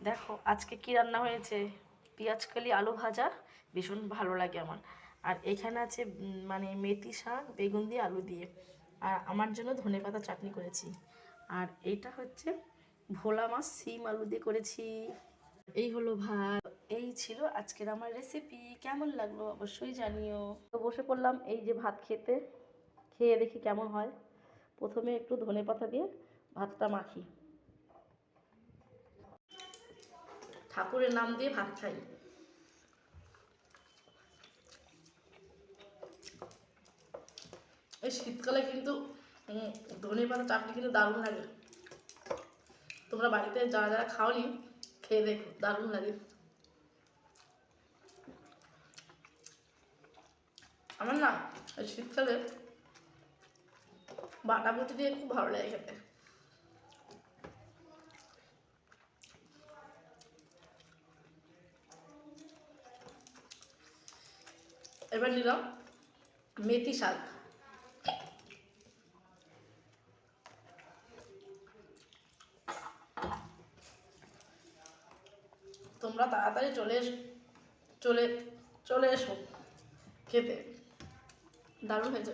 দেখো, আজকে কি রান্না হয়েছে? পেঁয়াজকালি আলু ভাজা, ভীষণ ভালো লাগে আমার। আর এখানে আছে মানে মেথি শাক, বেগুন দিয়ে আলু দিয়ে। আর আমার জন্য ধনেপাতা চাটনি করেছি। আর এইটা হচ্ছে ভোলা মাছ, সিম আলু দিয়ে করেছি। এই হলো ভাত। এই ছিল আজকের আমার রেসিপি কেমন লাগল অবশ্যই জানিও। তো বসে পড়লাম এই যে ভাত খেতে। খেয়ে দেখি কেমন হয়। প্রথমে একটু ধনেপাতা দিয়ে ভাতটা মাখি। ঠাকুরের নাম দিয়ে ভাত খাই। এই শীতকালে কিন্তু ধনে পাতা, চাটনি কিন্তু দারুণ লাগে। তোমরা বাড়িতে যারা যারা খাওনি, খেয়ে দেখো, দারুণ লাগে। আমার না শীতকালে বাটা বুটি দিয়ে খুব ভালো লাগে খেতে। এবার নিলাম মেথি শাক। তোমরা তাড়াতাড়ি চলে চলে চলে এসো খেতে। দারুণ হয়েছে।